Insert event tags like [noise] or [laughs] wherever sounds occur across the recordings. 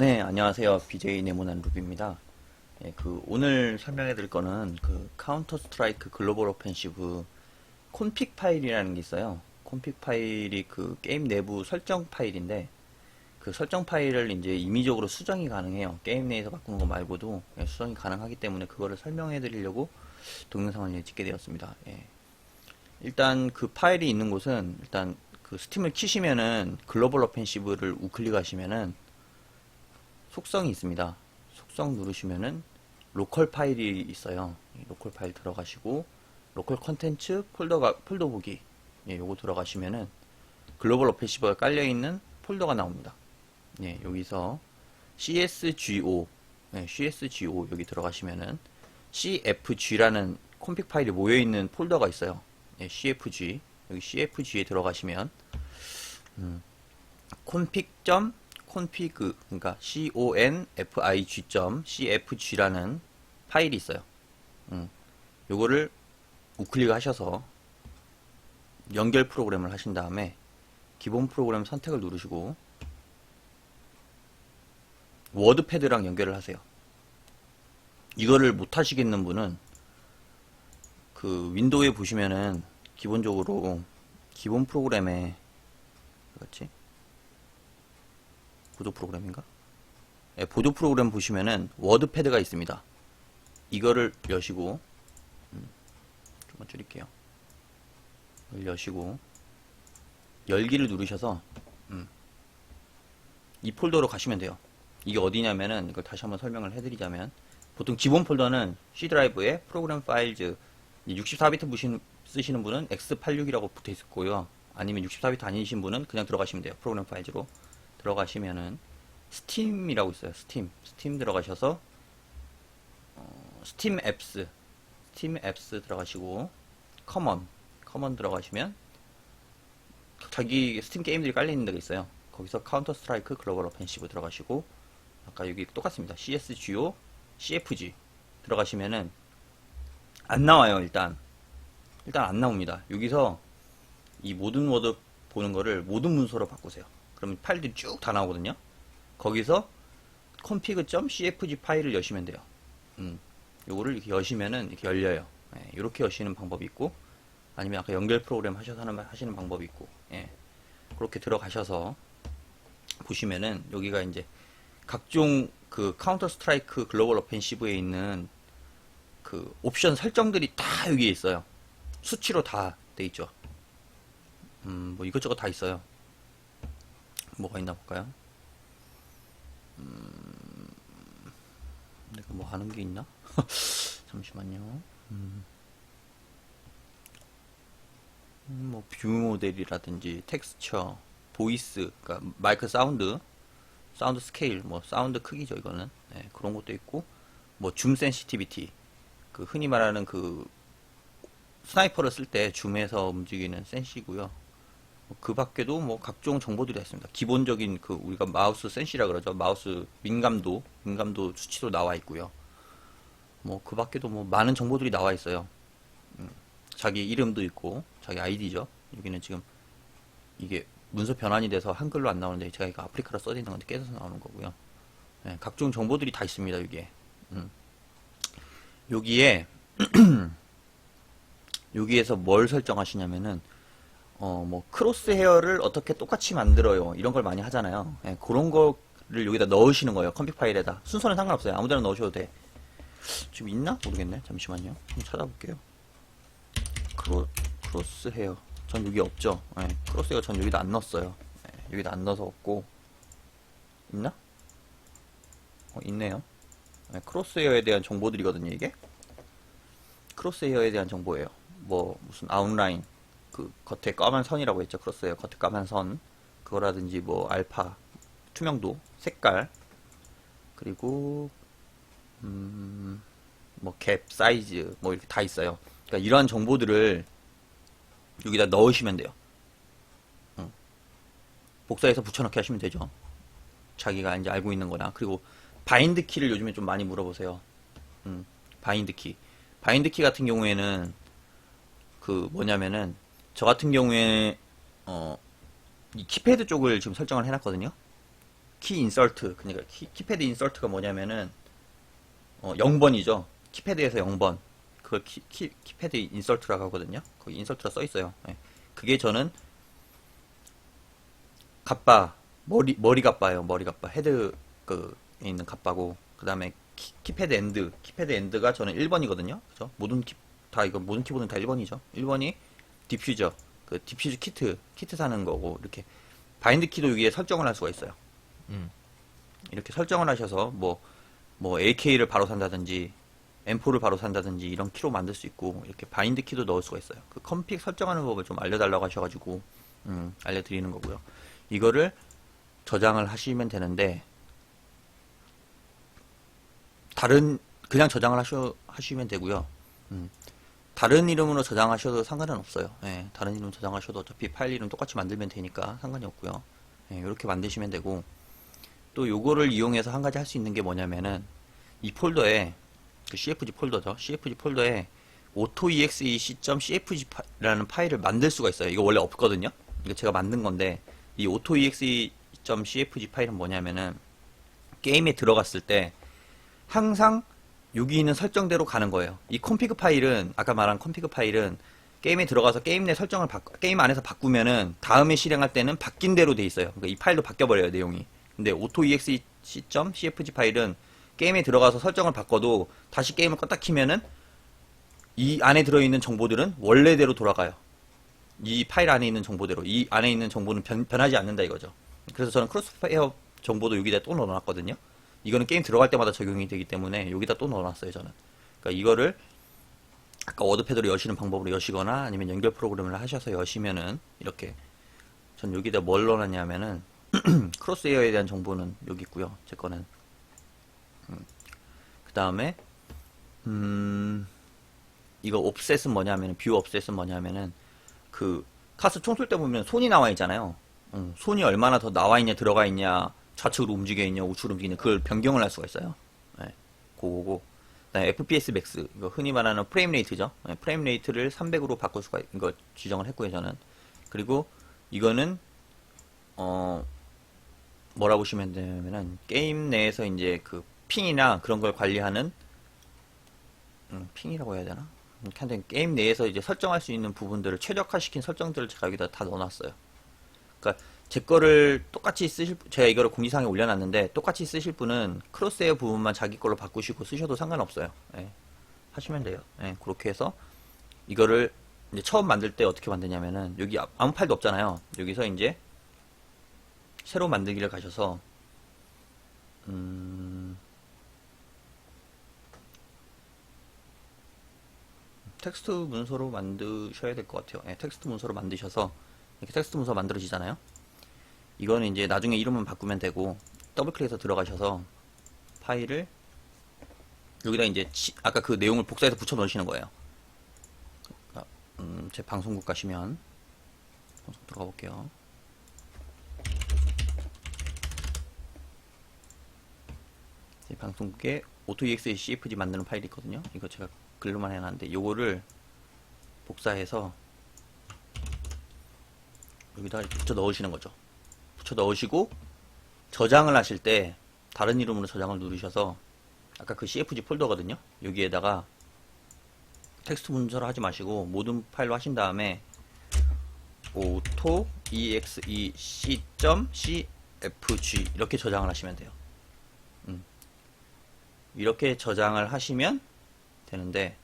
네, 안녕하세요. BJ 네모난 루비입니다. 예, 그 오늘 설명해 드릴 거는 그 카운터 스트라이크 글로벌 오펜시브 콘픽 파일이라는 게 있어요. 콘픽 파일이 그 게임 내부 설정 파일인데 그 설정 파일을 이제 임의적으로 수정이 가능해요. 게임 내에서 바꾸는 거 말고도 예, 수정이 가능하기 때문에 그거를 설명해 드리려고 동영상을 찍게 되었습니다. 예. 일단 그 파일이 있는 곳은 일단 그 스팀을 키시면은 글로벌 오펜시브를 우클릭하시면은 속성이 있습니다. 속성 누르시면은 로컬 파일이 있어요. 이 로컬 파일 들어가시고 로컬 컨텐츠 폴더가 폴더 보기 예, 요거 들어가시면은 글로벌 오펜시브가 깔려 있는 폴더가 나옵니다. 예, 여기서 CSGO 예, CSGO 여기 들어가시면은 CFG라는 콘픽 파일이 모여 있는 폴더가 있어요. 예, CFG 여기 CFG에 들어가시면 음, config. Config 그러니까 config.cfg라는 파일이 있어요. 음, 요거를 우클릭 하셔서 연결 프로그램을 하신 다음에 기본 프로그램 선택을 누르시고 워드패드랑 연결을 하세요. 이거를 못 하시겠는 분은 그 윈도우에 보시면은 기본적으로 기본 프로그램에 뭐였지? 보조 프로그램인가? 예, 보조 프로그램 보시면은 워드패드가 있습니다. 이거를 여시고 음, 좀만 줄일게요. 여시고 열기를 누르셔서 음, 이 폴더로 가시면 돼요. 이게 어디냐면은 이걸 다시 한번 설명을 해드리자면 보통 기본 폴더는 C 드라이브에 프로그램 파일즈 64비트 무신, 쓰시는 분은 X86이라고 붙어 있었고요. 아니면 64비트 아니신 분은 그냥 들어가시면 돼요. 프로그램 파일즈로 들어가시면은 스팀이라고 있어요. 스팀. 스팀 들어가셔서 어, 스팀 앱스 스팀 앱스 들어가시고 커먼 커먼 들어가시면 자기 스팀 게임들이 깔려 있는 데가 있어요. 거기서 카운터 스트라이크 글로벌 오펜시브 들어가시고 아까 여기 똑같습니다. CSGO, CFG 들어가시면은 안 나와요. 일단 일단 안 나옵니다. 여기서 이 모든 워드 보는 거를 모든 문서로 바꾸세요. 그러면 파일들이 쭉 다 나오거든요. 거기서 config.cfg 파일을 여시면 돼요. 음, 요거를 이렇게 여시면은 이렇게 열려요. 예, 이렇게 여시는 방법이 있고, 아니면 아까 연결 프로그램 하셔서 하는, 하시는 방법이 있고, 예, 그렇게 들어가셔서 보시면은 여기가 이제 각종 그 카운터 스트라이크 글로벌 오펜시브에 있는 그 옵션 설정들이 다 여기에 있어요. 수치로 다 돼 있죠. 음, 뭐 이것저것 다 있어요. 뭐가 있나 볼까요? 음, 내가 뭐 하는 게 있나? [laughs] 잠시만요. 음. 음, 뭐 뷰 모델이라든지 텍스처, 보이스, 그러니까 마이크 사운드, 사운드 스케일, 뭐 사운드 크기죠 이거는 네, 그런 것도 있고 뭐 줌 센시티비티, 그 흔히 말하는 그 스나이퍼를 쓸 때 줌에서 움직이는 센시고요. 그 밖에도 뭐 각종 정보들이 다 있습니다. 기본적인 그 우리가 마우스 센시라 그러죠. 마우스 민감도, 민감도 수치도 나와 있고요. 뭐 그 밖에도 뭐 많은 정보들이 나와 있어요. 음, 자기 이름도 있고, 자기 아이디죠. 여기는 지금 이게 문서 변환이 돼서 한글로 안 나오는데 제가 이거 아프리카로 써져 있는 건데 깨져서 나오는 거고요. 네, 각종 정보들이 다 있습니다. 여기에. 음. 여기에 [clears throat] 여기에서 뭘 설정하시냐면은 어, 뭐, 크로스 헤어를 어떻게 똑같이 만들어요. 이런 걸 많이 하잖아요. 예, 그런 거를 여기다 넣으시는 거예요. 컴픽 파일에다. 순서는 상관없어요. 아무 데나 넣으셔도 돼. 지금 있나? 모르겠네. 잠시만요. 한번 찾아볼게요. 크로, 크로스 헤어. 전 여기 없죠. 예, 크로스 헤어 전 여기다 안 넣었어요. 예, 여기다 안 넣어서 없고. 있나? 어, 있네요. 예, 크로스 헤어에 대한 정보들이거든요, 이게. 크로스 헤어에 대한 정보예요. 뭐, 무슨 아웃라인. 그 겉에 까만 선이라고 했죠. 크로스웨어 겉에 까만 선. 그거라든지 뭐 알파 투명도 색깔. 그리고 음 뭐 갭 사이즈 뭐 이렇게 다 있어요. 그러니까 이러한 정보들을 여기다 넣으시면 돼요. 응. 복사해서 붙여넣기 하시면 되죠. 자기가 이제 알고 있는 거나. 그리고 바인드 키를 요즘에 좀 많이 물어보세요. 음, 바인드 키. 바인드 키 같은 경우에는 그 뭐냐면은 저 같은 경우에 어, 이 키패드 쪽을 지금 설정을 해놨거든요. 키 인설트 그러니까 키, 키패드 인설트가 뭐냐면은 어, 0번이죠. 키패드에서 0번. 그걸 키, 키, 키패드 인설트라고 하거든요. 거기 인설트라 써 있어요. 예. 그게 저는 갑바 머리 머리 갑바예요. 머리 갑바 헤드 그 있는 갑바고 그 다음에 키, 키패드 엔드 키패드 엔드가 저는 1번이거든요. 그죠? 모든 키, 다 이거 모든 키보드는 다 1번이죠. 1번이 디퓨저 그 디퓨저 키트 키트 사는 거고 이렇게 바인드 키도 여기에 설정을 할 수가 있어요. 음. 이렇게 설정을 하셔서 뭐, 뭐 AK를 바로 산다든지 M4를 바로 산다든지 이런 키로 만들 수 있고 이렇게 바인드 키도 넣을 수가 있어요. 그 컴픽 설정하는 법을 좀 알려달라고 하셔가지고 음, 알려드리는 거고요. 이거를 저장을 하시면 되는데 다른 그냥 저장을 하셔 하시면 되고요. 음, 다른 이름으로 저장하셔도 상관은 없어요. 예, 다른 이름 저장하셔도 어차피 파일 이름 똑같이 만들면 되니까 상관이 없고요. 예, 이렇게 만드시면 되고 또 요거를 이용해서 한 가지 할 수 있는 게 뭐냐면은 이 폴더에 그 CFG 폴더죠. CFG 폴더에 autoexec.cfg라는 파일을 만들 수가 있어요. 이거 원래 없거든요. 이거 제가 만든 건데 이 autoexec.cfg 파일은 뭐냐면은 게임에 들어갔을 때 항상 여기 있는 설정대로 가는 거예요. 이 컴피그 파일은 아까 말한 컴피그 파일은 게임에 들어가서 게임 내 설정을 바, 게임 안에서 바꾸면은 다음에 실행할 때는 바뀐 대로 돼 있어요. 그러니까 이 파일도 바뀌어 버려요, 내용이. 근데 autoexec.cfg 파일은 게임에 들어가서 설정을 바꿔도 다시 게임을 껐다 키면은 이 안에 들어있는 정보들은 원래대로 돌아가요. 이 파일 안에 있는 정보대로 이 안에 있는 정보는 변, 변하지 않는다 이거죠. 그래서 저는 크로스페어 정보도 여기다 또 넣어놨거든요. 이거는 게임 들어갈 때마다 적용이 되기 때문에 여기다 또 넣어놨어요 저는. 그러니까 이거를 아까 워드패드로 여시는 방법으로 여시거나 아니면 연결 프로그램을 하셔서 여시면은 이렇게 전 여기다 뭘 넣어놨냐면은 [clears throat] 크로스에어에 대한 정보는 여기 있고요. 제 거는 그 다음에 음 이거 옵셋은 뭐냐면 뷰 옵셋은 뭐냐면은 그 카스 총 쏠 때 보면 손이 나와 있잖아요. 음, 손이 얼마나 더 나와 있냐 들어가 있냐 좌측으로 움직여 있냐 우측으로 움직이냐 그걸 변경을 할 수가 있어요. 네, 그거고 FPS 맥스 이거 흔히 말하는 프레임 레이트죠. 네, 프레임 레이트를 300으로 바꿀 수가 있- 이거 지정을 했고요 저는. 그리고 이거는 어 뭐라 보시면 되냐면은 게임 내에서 이제 그 핑이나 그런 걸 관리하는 음, 핑이라고 해야 되나? 하여튼 게임 내에서 이제 설정할 수 있는 부분들을 최적화시킨 설정들을 제가 여기다 다 넣어놨어요. 그러니까 제 거를 똑같이 쓰실 제가 이거를 공지사항에 올려놨는데 똑같이 쓰실 분은 크로스웨어 부분만 자기 걸로 바꾸시고 쓰셔도 상관없어요. 예. 하시면 돼요. 예, 그렇게 해서 이거를 이제 처음 만들 때 어떻게 만드냐면은 여기 아- 아무 파일도 없잖아요. 여기서 이제 새로 만들기를 가셔서 음, 텍스트 문서로 만드셔야 될 것 같아요. 예, 텍스트 문서로 만드셔서 이렇게 텍스트 문서 만들어지잖아요. 이거는 이제 나중에 이름만 바꾸면 되고 더블 클릭해서 들어가셔서 파일을 여기다 이제 치- 아까 그 내용을 복사해서 붙여 넣으시는 거예요. 아, 음, 제 방송국 가시면 방송 들어가 볼게요. 제 방송국에 AutoEXE CFG 만드는 파일이 있거든요. 이거 제가 글로만 해놨는데 요거를 복사해서 여기다 붙여 넣으시는 거죠. 붙여 넣으시고 저장을 하실 때 다른 이름으로 저장을 누르셔서 아까 그 CFG 폴더거든요. 여기에다가 텍스트 문서로 하지 마시고 모든 파일로 하신 다음에 auto exe c.cfg 이렇게 저장을 하시면 돼요. 음. 이렇게 저장을 하시면 되는데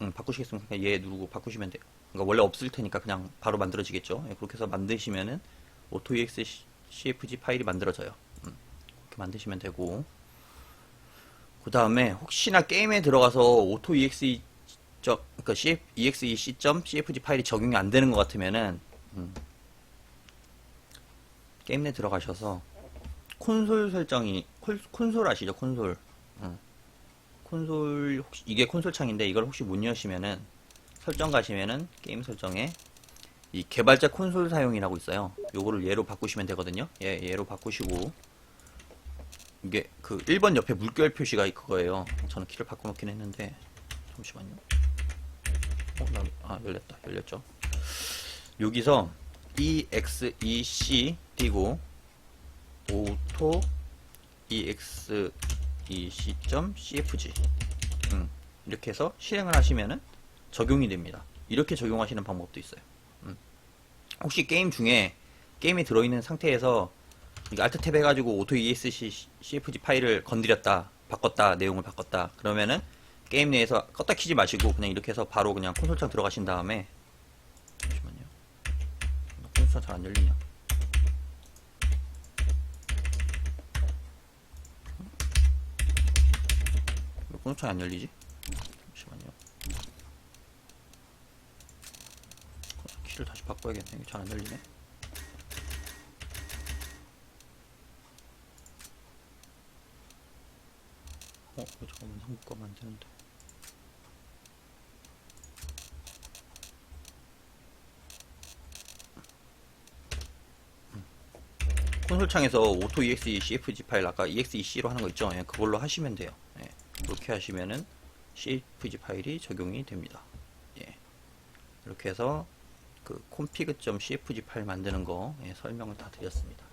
음, 바꾸시겠습니까? 그냥 얘 누르고 바꾸시면 돼요. 그러니까 원래 없을 테니까 그냥 바로 만들어지겠죠. 예, 그렇게 해서 만드시면은 autoexe cfg 파일이 만들어져요. 음, 그렇게 만드시면 되고 그 다음에 혹시나 게임에 들어가서 autoexe 그러니까 CF, exe.cfg 파일이 적용이 안 되는 것 같으면은 음, 게임 내 들어가셔서 콘솔 설정이 콘, 콘솔 아시죠? 콘솔. 음. 콘솔 혹시 이게 콘솔 창인데 이걸 혹시 못 여시면은 설정 가시면은 게임 설정에 이 개발자 콘솔 사용이라고 있어요. 요거를 얘로 바꾸시면 되거든요. 얘 얘로 바꾸시고 이게 그 1번 옆에 물결 표시가 그거예요. 저는 키를 바꿔놓긴 했는데 잠시만요. 어, 나, 아 열렸다. 열렸죠. 여기서 exec 띄고 auto exec.cfg 음, 이렇게 해서 실행을 하시면은 적용이 됩니다. 이렇게 적용하시는 방법도 있어요. 음. 혹시 게임 중에 게임에 들어있는 상태에서 Alt 탭 해가지고 auto exec.cfg 파일을 건드렸다, 바꿨다, 내용을 바꿨다. 그러면은 게임 내에서 껐다 키지 마시고 그냥 이렇게 해서 바로 그냥 콘솔창 들어가신 다음에 잠시만요. 콘솔 잘안 열리냐? 왜 콘솔창 안 열리지? 잠시만요. 키를 다시 바꿔야겠네. 이게 잘 안 열리네. 어, 이거 잠깐만 한국 가면 안 되는데. 콘솔 창에서 오토 exe cfg 파일 아까 exec로 하는 거 있죠? 예, 그걸로 하시면 돼요. 예, 그렇게 하시면은 cfg 파일이 적용이 됩니다. 예, 이렇게 해서 그 config.cfg 파일 만드는 거 예, 설명을 다 드렸습니다.